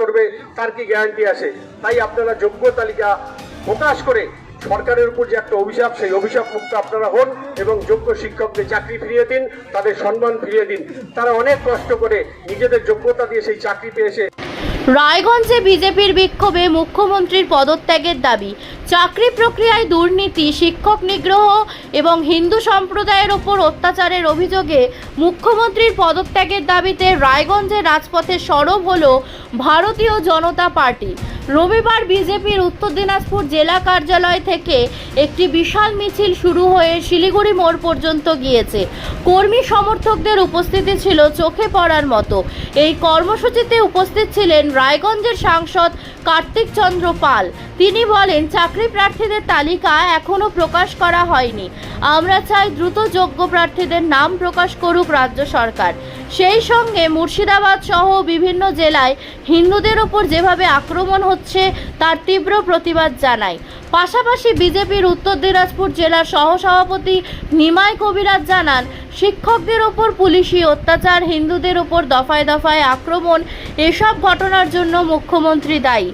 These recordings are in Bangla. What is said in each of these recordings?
করবে, তার কি গ্যারান্টি আছে? তাই আপনারা যোগ্য তালিকা প্রকাশ করে সরকারের উপর যে একটা অভিশাপ, সেই অভিশাপ মুক্ত আপনারা হন এবং যোগ্য শিক্ষকদের চাকরি ফিরিয়ে দিন, তাদের সম্মান ফিরিয়ে দিন। তারা অনেক কষ্ট করে নিজেদের যোগ্যতা দিয়ে সেই চাকরি পেয়েছে। রায়গঞ্জে বিজেপির বিক্ষোভে মুখ্যমন্ত্রীর পদত্যাগের দাবি। চাকরি প্রক্রিয়ায় দুর্নীতি, শিক্ষক নিগ্রহ এবং হিন্দু সম্প্রদায়ের ওপর অত্যাচারের অভিযোগে মুখ্যমন্ত্রীর পদত্যাগের দাবিতে রায়গঞ্জের রাজপথে সরব হল ভারতীয় জনতা পার্টি। রবিবার বিজেপির উত্তর দিনাজপুর জেলা কার্যালয় থেকে একটি বিশাল মিছিল শুরু হয়ে শিলিগুড়ি মোড় পর্যন্ত গিয়েছে। কর্মী সমর্থকদের উপস্থিতি ছিল চোখে পড়ার মতো। এই কর্মসূচিতে উপস্থিত ছিলেন রায়গঞ্জের সাংসদ কার্তিক চন্দ্র পাল। তিনি বলেন, চাকরি প্রার্থীদের তালিকা এখনও প্রকাশ করা হয়নি। আমরা চাই দ্রুত যোগ্য প্রার্থীদের নাম প্রকাশ করুক রাজ্য সরকার। সেই সঙ্গে মুর্শিদাবাদ সহ বিভিন্ন জেলায় হিন্দুদের ওপর যেভাবে আক্রমণ হচ্ছে তার তীব্র প্রতিবাদ জানায়। পাশাপাশি বিজেপির উত্তর দিনাজপুর জেলার সহসভাপতি নিমাই কবিরাজ জানান, শিক্ষকদের ওপর পুলিশি অত্যাচার, হিন্দুদের ওপর দফায় দফায় আক্রমণ, এসব ঘটনার জন্য মুখ্যমন্ত্রী দায়ী।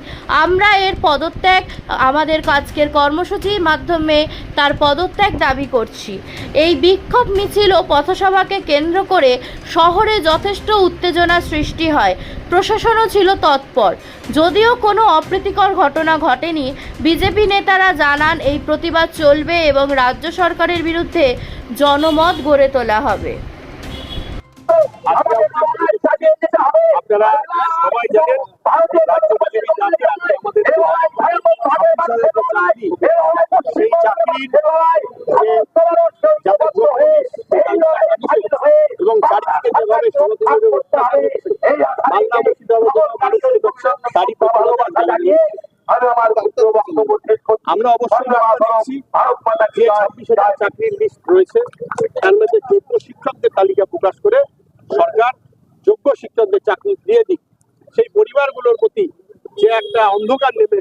আমরা এর পদত্যাগ, আমাদের আজকের কর্মসূচির মাধ্যমে তার পদত্যাগ দাবি করছি। এই বিক্ষোভ মিছিল ও পথসভাকে কেন্দ্র করে শহরে যথেষ্ট উত্তেজনা সৃষ্টি হয়। প্রশাসনও ছিল তৎপর। যদিও কোনো অপ্রীতিকর ঘটনা ঘটেনি, বিজেপি নেতারা জানান এই প্রতিবাদ চলবে এবং রাজ্য সরকারের বিরুদ্ধে জনমত গড়ে তোলা হবে। নামে আজকে আমাদের ছাব্বিশ হাজার যে চাকরি, সেই চাকরির যে যাদের যোগ্য এবং চারিদিকে যেভাবে সমতলে অত্যাচার হচ্ছে, বাংলা মুর্শিদাবাদ মানুষের লোকসান তারই প্রতিবাদ জানিয়ে আমরা অবশ্যই বার্তা যে ছাব্বিশ হাজার চাকরির লিস্ট রয়েছে তার মধ্যে যোগ্য শিক্ষকদের তালিকা প্রকাশ করে সরকার যোগ্য শিক্ষকদের চাকরি দিয়ে দিক। সেই পরিবারগুলোর প্রতি যে একটা অন্ধকার নেমে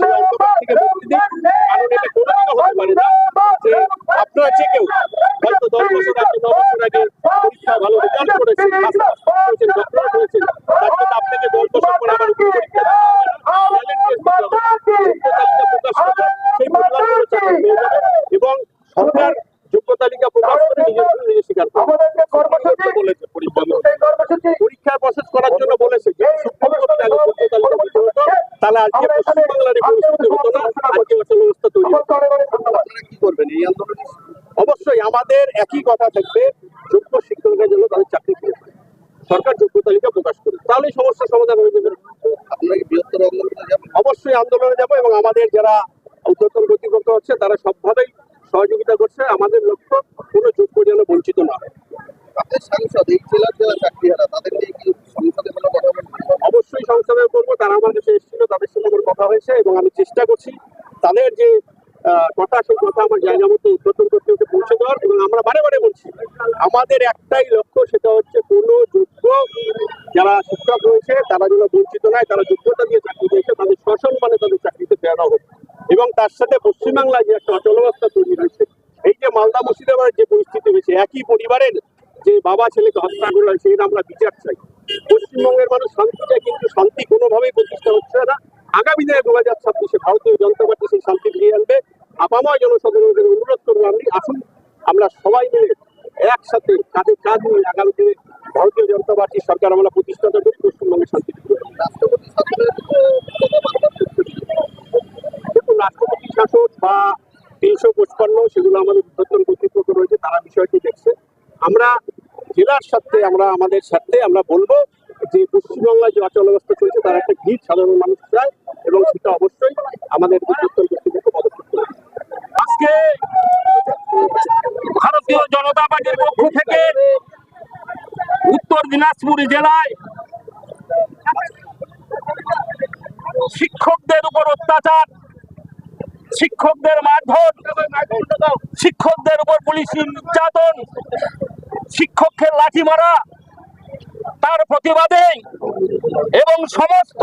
সেই অন্ধকার থেকে মুক্তি দিক। কারণ এটা কোনোদিনও হতে পারে না যে আপনারা যে কেউ হয়তো দশ বছর আগে ন বছর আগে পরীক্ষা ভালো রেজাল্ট করেছেন করেছেন হয়েছেন তার জন্য আপনাকে দশ বছর পরে আবার উপর পরীক্ষা দিতে হবে না। Talent test দিতে হবে। যোগ্য তালিকা প্রকাশ করে সেই পরিবারগুলো চাকরি পেয়ে যাবে এবং সরকার যোগ্য তালিকা প্রকাশ করে নিজের জন্য নিজে স্বীকার করবে বলেছে পরীক্ষা পরীক্ষার প্রসেস করার জন্য বলেছে যে সুপ্রিম কোর্টে আগে যোগ্য তালিকা দিতে হতো তাহলে আজকে পশ্চিমবাংলার এই পরিস্থিতি হতো না? আজকে অচল তৈরি হতো কি করবেন? এই আন্দোলনে অবশ্যই আমাদের একই কথা থাকবে যোগ্য শিক্ষকরা যেন তাদের চাকরি ফিরে পায় সরকার যোগ্য তালিকা প্রকাশ করে তাহলে সমস্যার সমাধান হয়ে যাবে। আপনারা কি বৃহত্তর আন্দোলনে যাবেন অবশ্যই আন্দোলনে যাব এবং আমাদের যারা উদ্যোতন কর্তৃপক্ষ হচ্ছে তারা সবভাবেই সহযোগিতা করছে। আমাদের লক্ষ্য কোনো যোগ্য যেন বঞ্চিত না হয়। সাংসদ এই জেলার যারা চাকরিহারা তাদের নিয়ে কি সংসদে কোনো কথা অবশ্যই সংসদে করব, তারা আমার কাছে এসেছিল, তাদের সঙ্গে আমার কথা হয়েছে এবং আমি চেষ্টা করছি তাদের যে কথা, সেই কথা আমার জায়গা মতো উদ্বোধন করতে পৌঁছে দেওয়ার এবং আমরা বারে বারে বলছি, আমাদের একটাই লক্ষ্য সেটা হচ্ছে কোনো যোগ্য যারা শিক্ষক রয়েছে, তারা যেন বঞ্চিত নয়, তারা যোগ্যতা দিয়ে চাকরি পেয়েছে, তাদের সসম্মানে তাদের চাকরিতে ফেরানো হোক। এবং তার সাথে পশ্চিমবাংলায় যে একটা অচলাবস্থা তৈরি হয়েছে, এই যে মালদা মুর্শিদাবাদের যে পরিস্থিতি হয়েছে, একই পরিবারের যে বাবা ছেলেকে হত্যা করা হয়েছে আমরা বিচার চাই। পশ্চিমবঙ্গের মানুষ শান্তি চায়, কিন্তু শান্তি কোনোভাবেই প্রতিষ্ঠা হচ্ছে না। আগামী দিনে দু হাজার ছাব্বিশে ভারতীয় জনতা পার্টি সেই শান্তি ফিরিয়ে আনবে। আপাময় জনসাধারণদের অনুরোধ করব আমি আসুন, আমরা সবাই মিলে একসাথে কাঁধে কাজ মিলে আগামী দিনে ভারতীয় জনতা পার্টি সরকার আমরা প্রতিষ্ঠাতা করি পশ্চিমবঙ্গে শান্তি রাষ্ট্রপতি শাসন বা তিনশো পঁচপান্ন, সেগুলো আমাদের উদ্বোধন কর্তৃপক্ষ রয়েছে, তারা বিষয়টি দেখছে। আমরা জেলার স্বার্থে আমরা, আমাদের স্বার্থে আমরা বলব যে পশ্চিমবাংলায় যে অচল অবস্থা চলছে, তার একটা ভিড় সাধারণ মানুষ চায় এবং সেটা অবশ্যই আমাদের পদক্ষেপ করবে। আজকে ভারতীয় জনতা পার্টির পক্ষ থেকে উত্তর দিনাজপুর জেলায় শিক্ষকদের উপর অত্যাচার, শিক্ষকদের মারধর, শিক্ষকদের উপর পুলিশি নির্যাতন শিক্ষককে লাঠি মারা, তার প্রতিবাদে এবং সমস্ত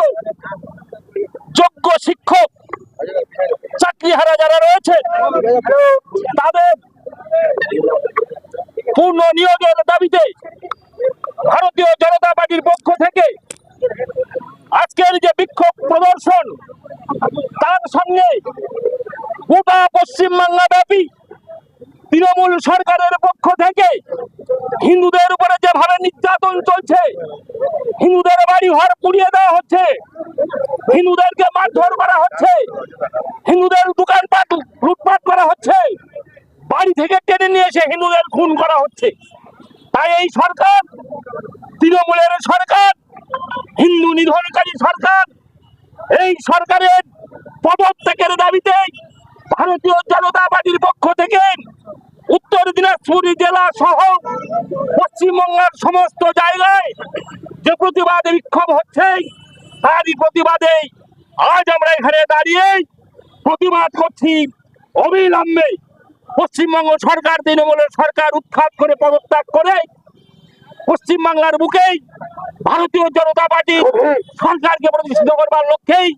যোগ্য শিক্ষক, চাকরিহারা যারা রয়েছে, তাদের পূর্ণ নিয়োগের দাবিতে ভারতীয় জনতা পার্টির পক্ষ থেকে আজকের যে বিক্ষোভ প্রদর্শন, তার সঙ্গে গোটা পশ্চিমবাংলা ব্যাপী তৃণমূল সরকারের পক্ষ থেকে হিন্দুদের উপরে যেভাবে নির্যাতন চলছে, হিন্দুদের বাড়ি ঘর পুড়িয়ে দেওয়া হচ্ছে, হিন্দুদেরকে মারধর করা হচ্ছে, হিন্দুদের দোকানপাট লুটপাট করা হচ্ছে, বাড়ি থেকে টেনে নিয়ে এসে হিন্দুদের খুন করা হচ্ছে। তাই এই সরকার, তৃণমূলের সরকার, হিন্দু নিধনকারী সরকার, এই সরকারের পদত্যাগের দাবিতে ভারতীয় জনতা পার্টির পক্ষ থেকে উত্তর দিনাজপুর জেলা সহ পশ্চিমবঙ্গের সমস্ত জায়গায় যে প্রতিবাদ বিক্ষোভ হচ্ছে, তারই প্রতিবাদে আজ আমরা এখানে দাঁড়িয়ে প্রতিবাদ করছি অবিলম্বে। পশ্চিমবঙ্গ সরকার, তৃণমূলের সরকার উৎখাত করে, পদত্যাগ করে পশ্চিমবাংলার বুকেই ভারতীয় জনতা পার্টি সরকারকে প্রতিষ্ঠিত করবার লক্ষ্যেই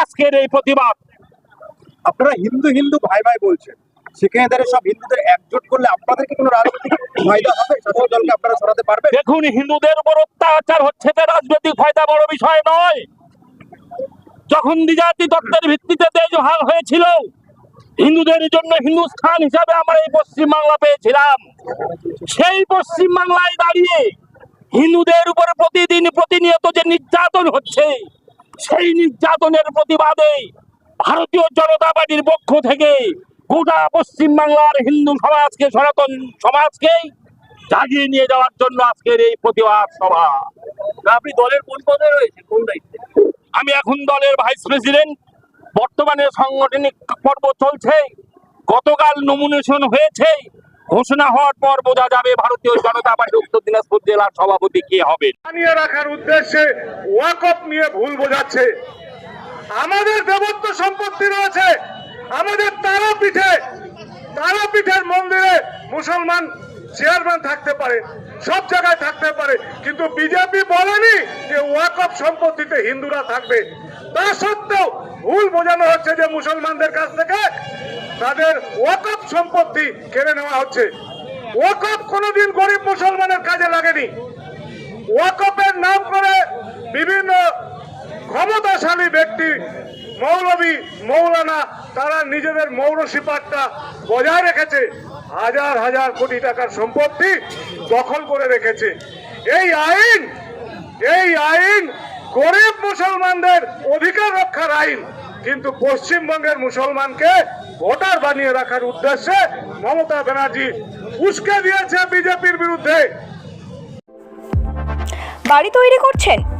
আজকের এই প্রতিবাদ। আপনারা হিন্দু হিন্দু ভাই ভাই বলছেন। সব হিন্দুদের একজোট করলে আপনাদের কোনো রাজনৈতিক আপনারা সরাতে দেখুন, হিন্দুদের উপর অত্যাচার হচ্ছে তা রাজনৈতিক বড় বিষয় নয়। যখন ভিত্তিতে হয়েছিল, হিন্দুদের জন্য হিন্দুস্থান হিসাবে আমরা এই পশ্চিম বাংলা পেয়েছিলাম। সেই পশ্চিম বাংলায় দাঁড়িয়ে হিন্দুদের উপর প্রতিদিন প্রতিনিয়ত যে নির্যাতন হচ্ছে, সেই নির্যাতনের প্রতিবাদে ভারতীয় জনতা পার্টির পক্ষ থেকে গোটা পশ্চিম বাংলার হিন্দু সমাজকে, সনাতন সমাজকে জাগিয়ে নিয়ে যাওয়ার জন্য আজকের এই প্রতিবাদ সভা। আপনি দলের কোন পদে রয়েছে আমি এখন দলের ভাইস প্রেসিডেন্ট। বর্তমানে সাংগঠনিক পর্ব চলছে। গতকাল নমিনেশন হয়েছে। ঘোষণা হওয়ার পর বোঝা যাবে ভারতীয় জনতা পার্টি উত্তর দিনাজপুর জেলার সভাপতি কে হবে বানিয়ে রাখার উদ্দেশ্যে ওয়াকফ নিয়ে ভুল বোঝাচ্ছে। আমাদের দেবত্ব সম্পত্তি রয়েছে। আমাদের তারাপীঠে, তারাপীঠের মন্দিরে মুসলমান চেয়ারম্যান থাকতে পারে, সব জায়গায় থাকতে পারে। কিন্তু বিজেপি বলেনি যে ওয়াকফ সম্পত্তিতে হিন্দুরা থাকবে। তা সত্ত্বেও ভুল বোঝানো হচ্ছে যে মুসলমানদের কাছ থেকে তাদের ওয়াকফ সম্পত্তি কেড়ে নেওয়া হচ্ছে। ওয়াকফ কোনোদিন গরিব মুসলমানের কাজে লাগেনি। ওয়াকফের নাম করে বিভিন্ন ক্ষমতাশালী ব্যক্তি মৌলবী মৌলানা, তারা নিজেদের মৌরসিপাতটা বজায় রেখেছে। হাজার হাজার কোটি টাকার সম্পত্তি দখল করে রেখেছে। এই আইন এই আইন গরিব মুসলমানদের অধিকার রক্ষার আইন। কিন্তু পশ্চিমবঙ্গের মুসলমানকে ভোটার বানিয়ে রাখার উদ্দেশ্যে মমতা ব্যানার্জি উস্কে দিয়েছে বিজেপির বিরুদ্ধে। বাড়ি তৈরি করছেন?